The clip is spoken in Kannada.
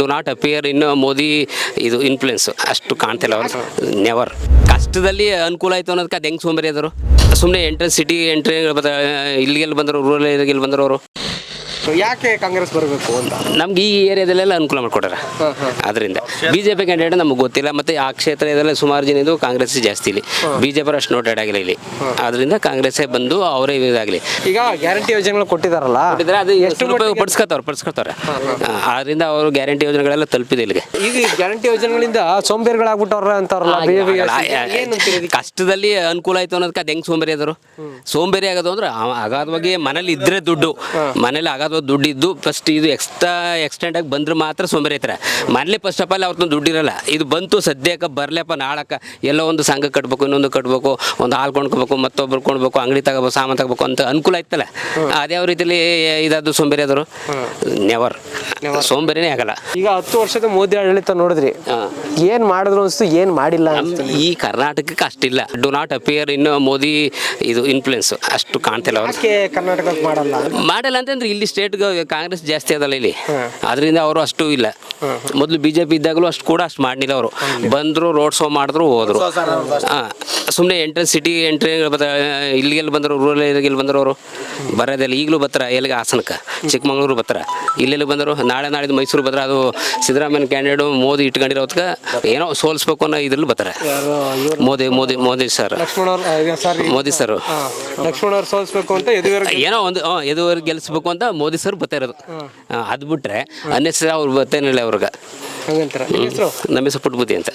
Do not appear in Modi ಇದು ಇನ್ಫ್ಲುಯೆನ್ಸ್ ಅಷ್ಟು ಕಾಣ್ತಿಲ್ಲ ಅವರು. ನೆವರ್ ಕಷ್ಟದಲ್ಲಿ ಅನುಕೂಲ ಆಯಿತು ಅನ್ನೋದಕ್ಕೆ ಅದು ಹೆಂಗೆ ಸೋಂಬೇರಿ ಅದರು ಸುಮ್ಮನೆ ಎಂಟ್ರೆನ್ಸ್ ಸಿಟಿ ಎಂಟ್ರಿ ಇಲ್ಲಿಗೆಲ್ಲಿ ಬಂದರು ರೂರಲ್ ಏರಿಯಾಗೆಲ್ಲಿ ಬಂದರು ಅವರು. ಯಾಕೆ ಕಾಂಗ್ರೆಸ್ ಬರಬೇಕು ಅಂತ? ನಮ್ಗೆ ಈ ಏರಿಯಾದಲ್ಲೆಲ್ಲ ಅನುಕೂಲ ಮಾಡಿಕೊಟ್ಟಾರ. ಅದರಿಂದ ಬಿಜೆಪಿ ಕ್ಯಾಂಡಿಡೇಟ್ ನಮಗೆ ಗೊತ್ತಿಲ್ಲ ಮತ್ತೆ ಆ ಕ್ಷೇತ್ರದಲ್ಲಿ ಸುಮಾರು ಜನ ಇದು ಕಾಂಗ್ರೆಸ್ ಜಾಸ್ತಿ ಇಲ್ಲಿ. ಬಿಜೆಪಿ ಅಷ್ಟು ನೋಟೆಡ್ ಆಗಿಲ್ಲ ಇಲ್ಲಿ. ಅದರಿಂದ ಕಾಂಗ್ರೆಸ್ಸೇ ಬಂದು ಅವರೇ ಇದಾಗಲಿ ಈಗ ಗ್ಯಾರಂಟಿ ಯೋಜನೆಗಳು ಕೊಟ್ಟಿದಾರಲ್ಲ? ಕೊಟ್ಟಿದ್ರೆ ಅದು ಎಷ್ಟು ರೂಪಾಯಿ ಪಡಿಸ್ಕೊತಾರೆ ಪಡಿಸ್ಕೊತಾರೆ ಅದರಿಂದ ಅವರು ಗ್ಯಾರಂಟಿ ಯೋಜನೆಗಳೆಲ್ಲ ತಲುಪಿದೆ ಇಲ್ಲಿಗೆ. ಈಗ ಗ್ಯಾರಂಟಿ ಯೋಜನೆಗಳಿಂದ ಸೋಂಬೇರಿಗಳಾಗ್ಬಿಟ್ಟವ್ರ ಅಂತಾರಲ್ಲ? ಕಷ್ಟದಲ್ಲಿ ಅನುಕೂಲ ಆಯ್ತು ಅನ್ನೋದಕ್ಕೆ ಅದು ಹೆಂಗ್ ಸೋಂಬೇರಿ ಆದರು ಸೋಂಬೇರಿ ಆಗೋದು ಅಂದ್ರೆ ಅಗಾಧವಾಗಿ ಮನೇಲಿ ಇದ್ರೆ ದುಡ್ಡು. ಮನೇಲಿ ಅಗಾಧವಾಗಿ ದುಡ್ಡು ಇದ್ದು ಫಸ್ಟ್ ಇದು ಎಕ್ಸ್ಟ್ರಾ ಎಕ್ಸ್ಟೆಂಡ್ ಆಗಿ ಬಂದ್ರೆ ಮಾತ್ರ ಸೋಂಬೇರಿ ಆಯ್ತಾರೆ ಮನೇಲಿ ಫಸ್ಟ್ ಆಫ್ ಆಲ್ ಅವ್ರದ್ದು ದುಡ್ಡಿರಲ್ಲ ಇದು ಬಂತು ಸದ್ಯಕ್ಕೆ ಬರಲಪ್ಪ ನಾಳಕ್ಕೆ ಎಲ್ಲೋ ಒಂದು ಸಂಘ ಕಟ್ಬೇಕು ಇನ್ನೊಂದು ಕಟ್ಬೇಕು ಒಂದು ಹಾಲು ಕೊಂಡ್ಕೋಬೇಕು ಮತ್ತೊಬ್ರು ಕೊಂಡ್ಬೇಕು ಅಂಗಡಿ ತಗೋಬೇಕು ಸಾಮಾನು ತಗೋಬೇಕು ಅಂತ ಅನುಕೂಲ ಆಯ್ತಲ್ಲ ಅದ್ಯಾವ ರೀತಿಲಿ ಇದಾದ್ರು ಸೋಂಬೇರಿ ಆದರು ನೆವರ್ ಸೋಂಬೇರಿನೇ ಆಗಲ್ಲ. ಈಗ ಹತ್ತು ವರ್ಷದ ಮೋದಿ ಆಡಳಿತ ನೋಡಿದ್ರಿ. ಏನ್ ಮಾಡಿದ್ರು ಅನಿಸ್ತು ಏನ್ ಮಾಡಿಲ್ಲ ಈ ಕರ್ನಾಟಕಕ್ಕೆ ಅಷ್ಟಿಲ್ಲ. Do not appear in Modi ಇದು ಇನ್ಫ್ಲುಯೆನ್ಸ್ ಅಷ್ಟು ಕಾಣ್ತಿಲ್ಲ ಕರ್ನಾಟಕಕ್ಕೆ ಮಾಡಲ್ಲ? ಮಾಡಲ್ಲ ಅಂತಂದ್ರೆ ಇಲ್ಲಿ ಸ್ಟೇಟ್ ಕಾಂಗ್ರೆಸ್ ಜಾಸ್ತಿ ಅದಲ್ಲ ಇಲ್ಲಿ. ಅದರಿಂದ ಅವರು ಅಷ್ಟು ಇಲ್ಲ. ಮೊದಲು ಬಿಜೆಪಿ ಇದ್ದಾಗಲೂ ಅಷ್ಟು ಕೂಡ ಅಷ್ಟು ಮಾಡಲಿಲ್ಲ ಅವರು. ಬಂದರು ರೋಡ್ ಶೋ ಮಾಡಿದ್ರು ಹೋದ್ರು. ಹಾಂ. ಸುಮ್ಮನೆ ಎಂಟ್ರೆನ್ಸ್ ಸಿಟಿ ಎಂಟ್ರಿ ಇಲ್ಲಿಗೆಲ್ಲಿ ಬಂದರು ರೂರಲ್ ಏರಿಯಾಗೆಲ್ಲಿ ಬಂದರು ಅವರು? ಬರೋದಿಲ್ಲ. ಈಗಲೂ ಬರ್ತಾರೆ ಎಲ್ಲಿಗೆ? ಹಾಸನಕ್ಕೆ. ಚಿಕ್ಕಮಂಗ್ಳೂರು ಬರ್ತಾರೆ. ಇಲ್ಲೆಲ್ಲಿ ಬಂದರು? ನಾಳೆ ನಾಳಿದ್ದು ಮೈಸೂರು ಬಂದ್ರೆ ಅದು ಸಿದ್ದರಾಮಯ್ಯ ಕ್ಯಾಂಡಿಡೇಟು ಮೋದಿ ಇಟ್ಕೊಂಡಿರೋದಕ್ಕೆ ಏನೋ ಸೋಲಿಸ್ಬೇಕು ಅನ್ನೋ ಇದ್ರಲ್ಲಿ ಬರ್ತಾರೆ. ಮೋದಿ ಮೋದಿ ಮೋದಿ ಸರ್ ಮೋದಿ ಸರ್ ಸೋಲ್ಸ್ಬೇಕು ಅಂತ ಏನೋ ಒಂದು ಎದುವರೆಗೆ ಗೆಲ್ಲಿಸ್ಬೇಕು ಅಂತ ಮೋದಿ ಸರ್ ಬರ್ತಾ ಇರೋದು. ಅದು ಬಿಟ್ರೆ ಅನ್ನೆಸರಿ ಅವ್ರು ಬರ್ತೇನಿಲ್ಲ ಅವ್ರಿಗೆ. ಹಂಗಂತಾರ? ನಿಮ್ಮ ಹೆಸರು? ನಮ್ಮ ಹೆಸರು ಪುಟ್ಬುದ್ಧಿ ಅಂತ.